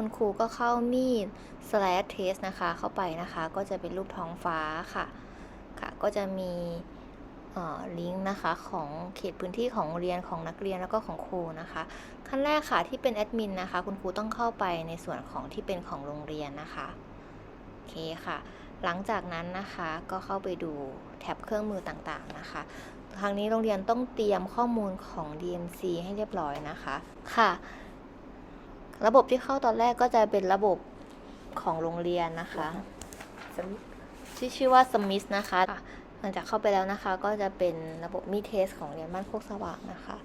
คุณครูก็เข้ามีด slash test นะคะเข้าไปนะคะ ก็จะเป็นรูปท้องฟ้าค่ะค่ะก็จะมีลิงก์นะคะของเขตพื้นที่ของโรงเรียนของนักเรียนแล้วก็ของครูนะคะ ขั้นแรกค่ะที่เป็นแอดมินนะคะ คุณครูต้องเข้าไปในส่วนของที่เป็นของโรงเรียนนะคะโอเคค่ะ หลังจากนั้นนะคะก็เข้าไปดูแท็บเครื่องมือต่างๆนะคะทางนี้โรงเรียนต้องเตรียมข้อมูลของ DMC ให้เรียบร้อยนะคะค่ะ ระบบที่เข้าตอนแรกก็จะเป็นระบบของโรงเรียนนะคะสมิธที่ชื่อว่า SMIS นะคะค่ะหลังจากเข้าไปแล้วนะคะ ก็จะเป็นระบบมีเทสของเรียนบ้านโคกสว่างนะคะ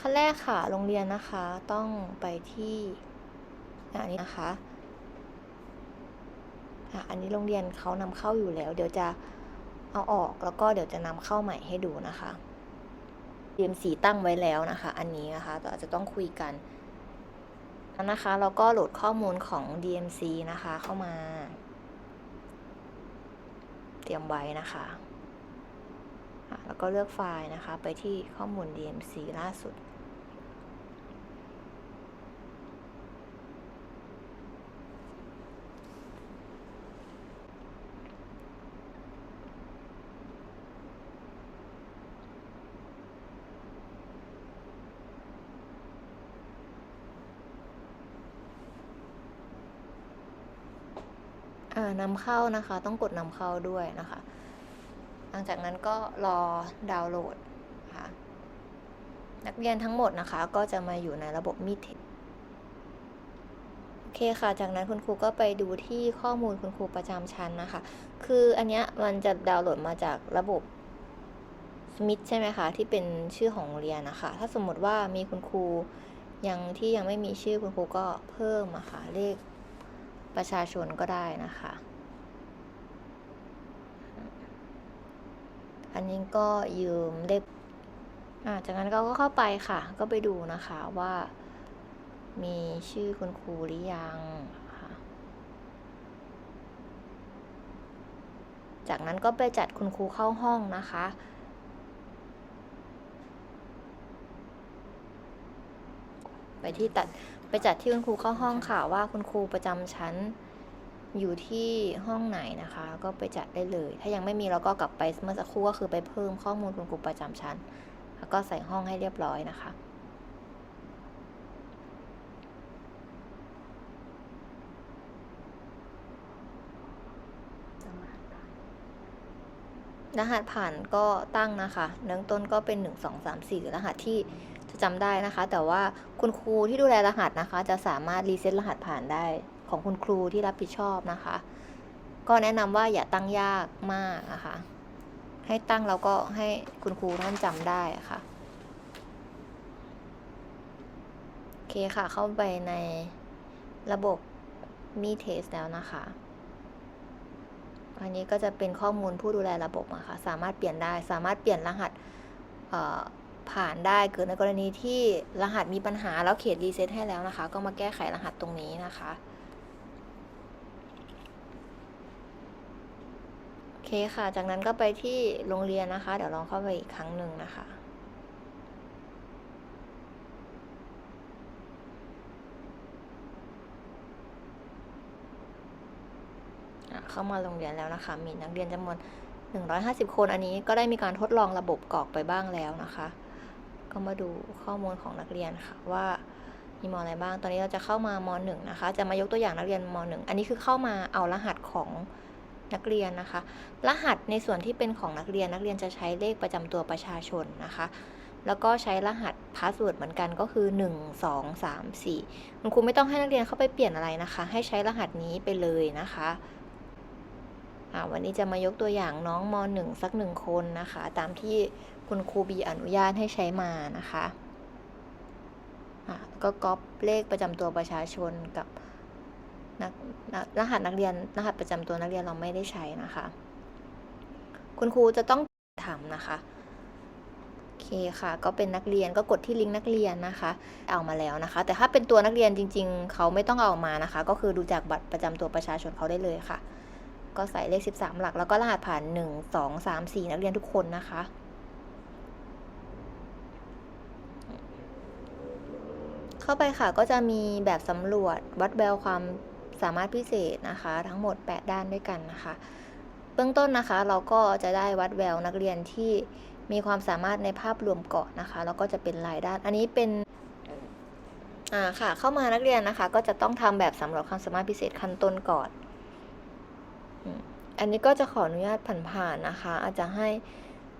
ขั้นแรกค่ะโรงเรียนนะคะต้องไปที่อันนี้นะคะอะอันนี้โรงเรียนเขานำเข้าอยู่แล้ว เดี๋ยวจะเอาออกแล้วก็เดี๋ยวจะนำเข้าใหม่ให้ดูนะคะ DMC ตั้งไว้แล้วนะคะ อันนี้นะคะแต่อาจจะต้องคุยกัน แล้วนะคะเราก็โหลดข้อมูลของ DMC นะคะเข้ามา เตรียมไว้นะคะแล้วก็เลือกไฟล์นะคะไปที่ข้อมูล DMC ล่าสุด นำเข้านะคะ ต้องกดนำเข้าด้วยนะคะ หลังจากนั้นก็รอดาวน์โหลดนะคะนักเรียนทั้งหมดนะคะ ก็จะมาอยู่ในระบบมีเทโอเคค่ะ จากนั้นคุณครูก็ไปดูที่ข้อมูลคุณครูประจำชั้นนะคะ คืออันเนี้ยมันจะดาวน์โหลดมาจากระบบ Smith ใช่ไหมคะที่เป็นชื่อของโรงเรียนนะคะ ถ้าสมมติว่ามีคุณครูยังที่ยังไม่มีชื่อคุณครูก็เพิ่มอะค่ะเลข ประชาชนก็ได้นะคะ อันนี้ก็ยืมเลขอ่าจากนั้นเราก็เข้าไปค่ะ ก็ไปดูนะคะว่ามีชื่อคุณครูหรือยังจากนั้นก็ไปจัดคุณครูเข้าห้องนะคะ ไปที่ตัด ไปจัดที่คุณครูเข้าห้องค่ะว่าคุณครูประจำชั้นอยู่ที่ห้องไหนนะคะ ก็ไปจัดได้เลย ถ้ายังไม่มีเราก็กลับไปเมื่อสักครู่ก็คือไปเพิ่มข้อมูลคุณครูประจำชั้น แล้วก็ใส่ห้องให้เรียบร้อยนะคะสมาร์ทรหัสผ่านก็ตั้งนะคะเริ่มต้นก็เป็น 1 2 3 4 รหัสที่ จะจำได้นะคะ แต่ว่าคุณครูที่ดูแลรหัสนะคะ จะสามารถรีเซ็ตรหัสผ่านได้ของคุณครูที่รับผิดชอบนะคะ ก็แนะนำว่าอย่าตั้งยากมากนะคะ ให้ตั้งแล้วก็ให้คุณครูท่านจำได้ะค่ะโอเคค่ะ เข้าไปในระบบมีเทสแล้วนะคะอันนี้ก็จะเป็นข้อมูลผู้ดูแลระบบอะค่ะ สามารถเปลี่ยนได้ สามารถเปลี่ยนรหัสเอ่อ ผ่านได้เกิดในกรณีที่รหัสมีปัญหาแล้วเขตรีเซ็ตให้แล้วนะคะ ก็มาแก้ไขรหัสตรงนี้นะคะโอเคค่ะ จากนั้นก็ไปที่โรงเรียนนะคะ เดี๋ยวลองเข้าไปอีกครั้งหนึ่งนะคะอะเข้ามาโรงเรียนแล้วนะคะ มีนักเรียนจำนวน150 คนอันนี้ก็ได้มีการทดลองระบบกรอกไปบ้างแล้วนะคะ ก็มาดูข้อมูลของนักเรียนค่ะว่ามีมออะไรบ้าง ตอนนี้เราจะเข้ามามหนึ่งนะคะ จะมายกตัวอย่างนักเรียนมหนึ่งอันนี้คือเข้ามาเอารหัสของนักเรียนนะคะ รหัสในส่วนที่เป็นของนักเรียนนักเรียนจะใช้เลขประจำตัวประชาชนนะคะ แล้วก็ใช้รหัสพาสเวิร์ดเหมือนกันก็คือ 1 2 3 4 คุณครูไม่ต้องให้นักเรียนเข้าไปเปลี่ยนอะไรนะคะ ให้ใช้รหัสนี้ไปเลยนะคะ วันนี้จะมายกตัวอย่างน้องมหนึ่งสักหนึ่งคนนะคะ ตามที่คุณครูบีอนุญาตให้ใช้มานะคะก็ก๊อปเลขประจำตัวประชาชนกับนักรหัสนักเรียนรหัสประจำตัวนักเรียนเราไม่ได้ใช้นะคะ คุณครูจะต้องทำนะคะโอเคค่ะ ก็เป็นนักเรียนก็กดที่ลิงก์นักเรียนนะคะ เอามาแล้วนะคะ แต่ถ้าเป็นตัวนักเรียนจริง ๆ เขาไม่ต้องเอามานะคะ ก็คือดูจากบัตรประจำตัวประชาชนเขาได้เลยค่ะ ก็ใส่เลข 13 หลัก แล้วก็รหัสผ่าน 1 2 3 4 นักเรียนทุกคนนะคะ เข้าไปค่ะก็จะมีแบบสำรวจวัดแววความสามารถพิเศษนะคะ ทั้งหมด 8 ด้านด้วยกันนะคะ เบื้องต้นนะคะ เราก็จะได้วัดแววนักเรียนที่มีความสามารถในภาพรวมเก่อนะคะ แล้วก็จะเป็นรายด้าน อันนี้เป็นอ่าค่ะ เข้ามานักเรียนนะคะ ก็จะต้องทำแบบสำรวจความสามารถพิเศษขั้นต้นก่อน อันนี้ก็จะขออนุญาตผ่านๆนะคะ อาจจะให้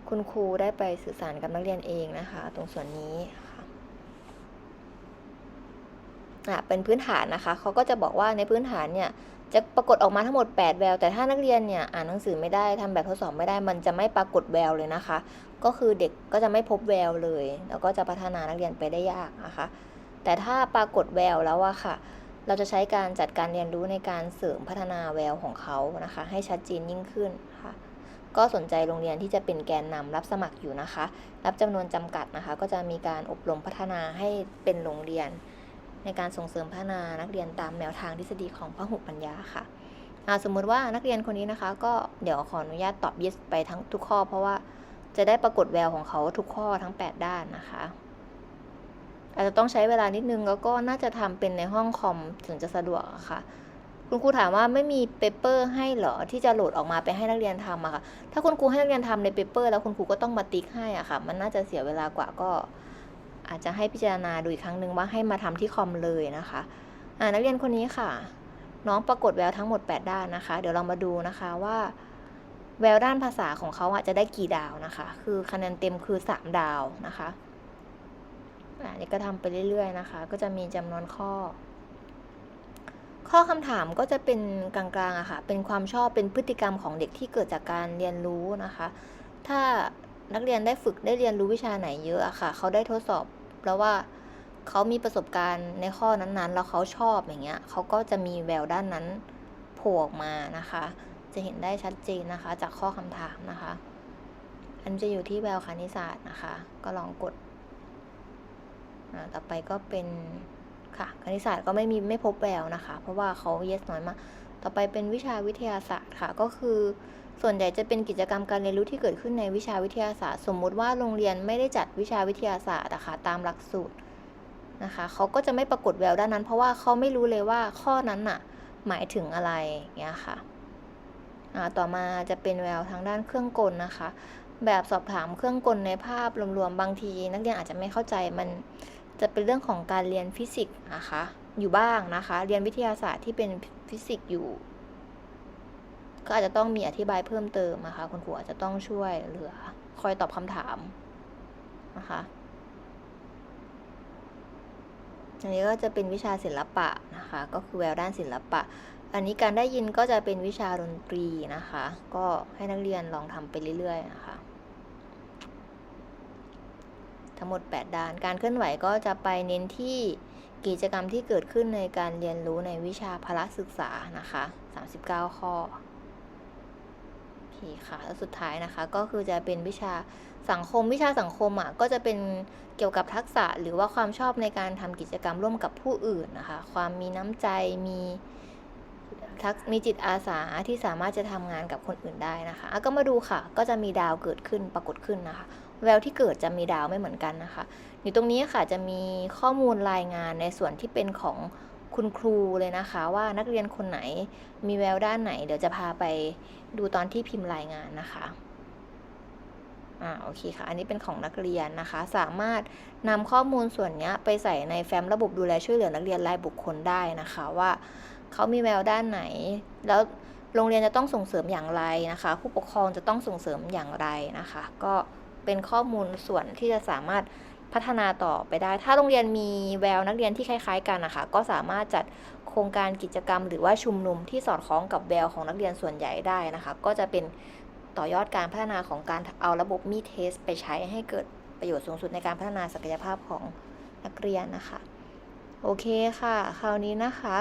คุณครูได้ไปสื่อสารกับนักเรียนเองนะคะ ตรงส่วนนี้ค่ะอะเป็นพื้นฐานนะคะเขาก็จะบอกว่าในพื้นฐานเนี่ยจะปรากฏออกมาทั้งหมด 8 แวว แต่ถ้านักเรียนเนี่ยอ่านหนังสือไม่ได้ทำแบบทดสอบไม่ได้ มันจะไม่ปรากฏแววเลยนะคะ ก็คือเด็กก็จะไม่พบแววเลย แล้วก็จะพัฒนานักเรียนไปได้ยากนะคะ แต่ถ้าปรากฏแววแล้วอะค่ะ เราจะใช้การจัดการเรียนรู้ในการเสริมพัฒนาแววของเขานะคะ ให้ชัดเจนยิ่งขึ้นค่ะ ก็สนใจโรงเรียนที่จะเป็นแกนนำรับสมัครอยู่นะคะ รับจำนวนจำกัดนะคะ ก็จะมีการอบรมพัฒนาให้เป็นโรงเรียน ในการส่งเสริมพัฒนานักเรียนตามแนวทางทฤษฎีของพหุปัญญาค่ะสมมุติว่านักเรียนคนนี้นะคะ ก็เดี๋ยวขออนุญาตตอบ yes ไปทั้งทุกข้อ เพราะว่าจะได้ปรากฏแววของเขาทุกข้อทั้ง 8 ด้านนะคะ อาจจะต้องใช้เวลานิดนึงแล้วก็น่าจะทำเป็นในห้องคอมถึงจะสะดวกะค่ะ คุณครูถามว่าไม่มีเปเปอร์ให้เหรอที่จะโหลดออกมาไปให้นักเรียนทำอะค่ะ ถ้าคุณครูให้นักเรียนทำในเปเปอร์ แล้วคุณครูก็ต้องมาติ๊กให้อะค่ะ มันน่าจะเสียเวลากว่าก็ อาจจะให้พิจารณาดูอีกครั้งหนึ่งว่าให้มาทำที่คอมเลยนะคะอ่านักเรียนคนนี้ค่ะ น้องปรากฏแววทั้งหมด 8 ด้านนะคะ เดี๋ยวเรามาดูนะคะว่าแววด้านภาษาของเขาอะจะได้กี่ดาวนะคะ คือคะแนนเต็มคือ 3 ดาวนะคะ อ่านี่ก็ทำไปเรื่อยๆนะคะ ก็จะมีจำนวนข้อ ข้อคำถามก็จะเป็นกลางๆอะค่ะ เป็นความชอบเป็นพฤติกรรมของเด็กที่เกิดจากการเรียนรู้นะคะ ถ้านักเรียนได้ฝึกได้เรียนรู้วิชาไหนเยอะอะค่ะ เขาได้ทดสอบแล้วว่าเขามีประสบการณ์ในข้อนั้นๆ แล้วเขาชอบอย่างเงี้ยเขาก็จะมีแววด้านนั้นโผล่ออกมานะคะ จะเห็นได้ชัดเจนนะคะ จากข้อคำถามนะคะ อันจะอยู่ที่แววคณิตศาสตร์นะคะ ก็ลองกด ต่อไปก็เป็นค่ะคณิตศาสตร์ก็ไม่มีไม่พบแววนะคะ เพราะว่าเขาเยสน้อยมาก ต่อไปเป็นวิชาวิทยาศาสตร์ค่ะ ก็คือส่วนใหญ่จะเป็นกิจกรรมการเรียนรู้ที่เกิดขึ้นในวิชาวิทยาศาสตร์ สมมุติว่าโรงเรียนไม่ได้จัดวิชาวิทยาศาสตร์นะคะตามหลักสูตรนะคะเขาก็จะไม่ปรากฏแววด้านนั้น เพราะว่าเขาไม่รู้เลยว่าข้อนั้นน่ะหมายถึงอะไรอย่างเงี้ยค่ะต่อมาจะเป็นแววทางด้านเครื่องกลนะคะ แบบสอบถามเครื่องกลในภาพรวมๆบางที นักเรียนอาจจะไม่เข้าใจมัน จะเป็นเรื่องของการเรียนฟิสิกส์นะคะ อยู่บ้างนะคะ เรียนวิทยาศาสตร์ที่เป็นฟิสิกส์อยู่ ก็อาจจะต้องมีอธิบายเพิ่มเติมนะคะ คุณครูอาจจะต้องช่วยเหลือ คอยตอบคำถามนะคะอันนี้ก็จะเป็นวิชาศิลปะนะคะ ก็คือแววด้านศิลปะ อันนี้การได้ยินก็จะเป็นวิชาดนตรีนะคะ ก็ให้นักเรียนลองทำไปเรื่อยๆนะคะ ทั้งหมด 8 ด้าน การเคลื่อนไหวก็จะไปเน้นที่กิจกรรมที่เกิดขึ้นในการเรียนรู้ในวิชาพละศึกษานะคะ 39 ข้อโอเคค่ะ แล้วสุดท้ายนะคะก็คือจะเป็นวิชาสังคมวิชาสังคมอะก็จะเป็นเกี่ยวกับทักษะหรือว่าความชอบในการทำกิจกรรมร่วมกับผู้อื่นนะคะ ความมีน้ำใจมีทักมีจิตอาสาที่สามารถจะทำงานกับคนอื่นได้นะคะะก็มาดูค่ะ ก็จะมีดาวเกิดขึ้นปรากฏขึ้นนะคะ แววที่เกิดจะมีดาวไม่เหมือนกันนะคะ อยู่ตรงนี้ค่ะจะมีข้อมูลรายงานในส่วนที่เป็นของคุณครูเลยนะคะ ว่านักเรียนคนไหนมีแววด้านไหน เดี๋ยวจะพาไปดูตอนที่พิมพ์รายงานนะคะอ่าโอเคค่ะ อันนี้เป็นของนักเรียนนะคะ สามารถนำข้อมูลส่วนนี้ไปใส่ในแฟ้มระบบดูแลช่วยเหลือนักเรียนรายบุคคลได้นะคะว่าเขามีแววด้านไหน แล้วโรงเรียนจะต้องส่งเสริมอย่างไรนะคะ ผู้ปกครองจะต้องส่งเสริมอย่างไรนะคะ ก็ เป็นข้อมูลส่วนที่จะสามารถพัฒนาต่อไปได้ ถ้าโรงเรียนมีแววนักเรียนที่คล้าย ๆ กันนะคะก็สามารถจัดโครงการกิจกรรม หรือว่าชุมนุมที่สอดคล้องกับแววของนักเรียนส่วนใหญ่ได้นะคะ ก็จะเป็นต่อยอดการพัฒนาของการเอาระบบมีเทสไปใช้ให้เกิดประโยชน์สูงสุดในการพัฒนาศักยภาพของนักเรียนนะคะ โอเคค่ะ คราวนี้นะคะ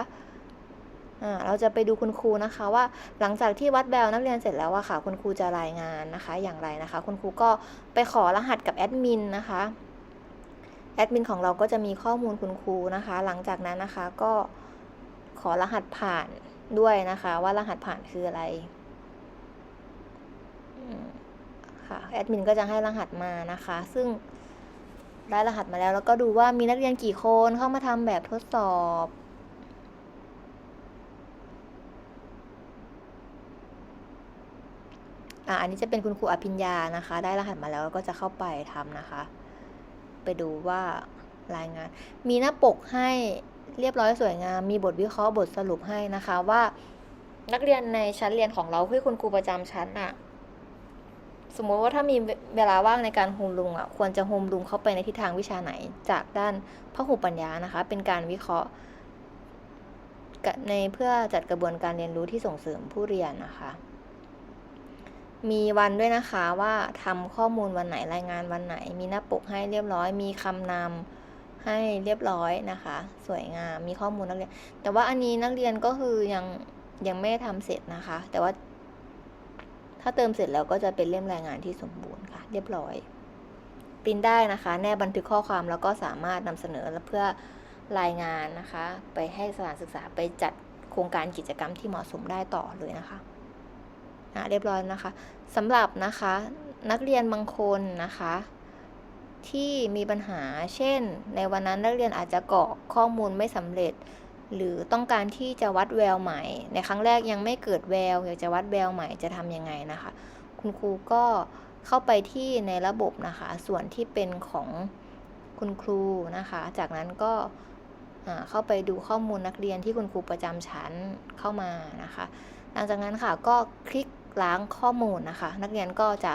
เราจะไปดูคุณครูนะคะว่าหลังจากที่วัดแววนักเรียนเสร็จแล้วอะค่ะ คุณครูจะรายงานนะคะอย่างไรนะคะ คุณครูก็ไปขอรหัสกับแอดมินนะคะแอดมินของเราก็จะมีข้อมูลคุณครูนะคะ หลังจากนั้นนะคะก็ขอรหัสผ่านด้วยนะคะ ว่ารหัสผ่านคืออะไรค่ะแอดมินก็จะให้รหัสมานะคะ ซึ่งได้รหัสมาแล้วแล้วก็ดูว่ามีนักเรียนกี่คนเข้ามาทำแบบทดสอบ อะอันนี้จะเป็นคุณครูอภิญญานะคะ ได้รหัสมาแล้วก็จะเข้าไปทำนะคะ ไปดูว่ารายงาน มีหน้าปกให้เรียบร้อยสวยงาม มีบทวิเคราะห์บทสรุปให้นะคะว่านักเรียนในชั้นเรียนของเราคือคุณครูประจำชั้นอะสมมุติว่าถ้ามีเวลาว่างในการโฮมลุงอะควรจะโฮมลุงเข้าไปในทิศทางวิชาไหน จากด้านพหูปัญญานะคะ เป็นการวิเคราะห์ในเพื่อจัดกระบวนการเรียนรู้ที่ส่งเสริมผู้เรียนนะคะ มีวันด้วยนะคะว่าทำข้อมูลวันไหนรายงานวันไหน มีหน้าปกให้เรียบร้อย มีคำนำให้เรียบร้อยนะคะ สวยงามมีข้อมูลนักเรียน แต่ว่าอันนี้นักเรียนก็คือยังยังไม่ได้ทำเสร็จนะคะ แต่ว่า ถ้าเติมเสร็จแล้วก็จะเป็นเล่มรายงานที่สมบูรณ์ค่ะ เรียบร้อยปริ้นได้นะคะ แนบบันทึกข้อความแล้วก็สามารถนำเสนอเพื่อรายงานนะคะ ไปให้สถานศึกษาไปจัดโครงการกิจกรรมที่เหมาะสมได้ต่อเลยนะคะ อะเรียบร้อยนะคะสำหรับนะคะนักเรียนบางคนนะคะที่มีปัญหา เช่น ในวันนั้นนักเรียนอาจจะกรอกข้อมูลไม่สำเร็จ หรือต้องการที่จะวัดแววใหม่ ในครั้งแรกยังไม่เกิดแวว อยากจะวัดแววใหม่จะทำยังไงนะคะ คุณครูก็เข้าไปที่ในระบบนะคะ ส่วนที่เป็นของคุณครูนะคะ จากนั้นก็เข้าไปดูข้อมูลนักเรียนที่คุณครูประจำชั้นเข้ามานะคะ หลังจากนั้นค่ะก็คลิก ล้างข้อมูลนะคะ นักเรียนก็จะ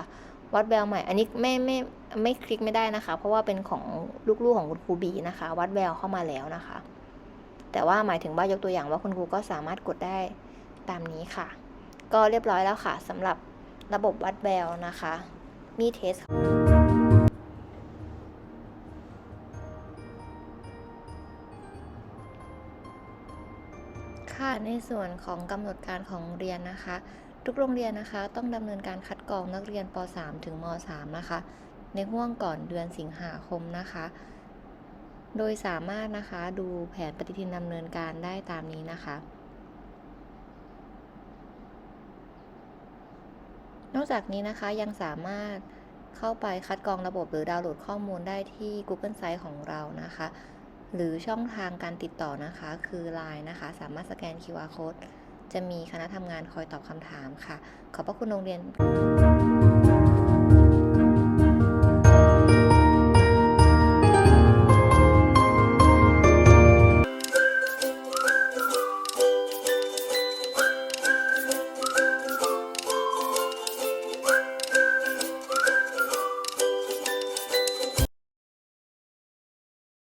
วัดแววใหม่ อันนี้ไม่ไม่ไม่คลิกไม่ได้นะคะ เพราะว่าเป็นของลูกๆของคุณครูบีนะคะ วัดแววเข้ามาแล้วนะคะ แต่ว่าหมายถึงว่ายกตัวอย่างว่าคุณครูก็สามารถกดได้ตามนี้ค่ะ ก็เรียบร้อยแล้วค่ะสำหรับระบบวัดแววนะคะ มีเทสค่ะในส่วนของกำหนดการของโรงเรียนนะคะ ทุกโรงเรียนนะคะ ต้องดำเนินการคัดกรองนักเรียนป .3 ถึงม .3 นะคะ ในห่วงก่อนเดือนสิงหาคมนะคะ โดยสามารถนะคะดูแผนปฏิทินดำเนินการได้ตามนี้นะคะ นอกจากนี้นะคะยังสามารถเข้าไปคัดกรองระบบหรือดาวน์โหลดข้อมูลได้ที่ Google Site ของเรานะคะ หรือช่องทางการติดต่อนะคะ คือ Line นะคะ สามารถสแกน QR Code จะมีคณะทำงานคอยตอบคำถามค่ะ ขอบพระคุณโรงเรียน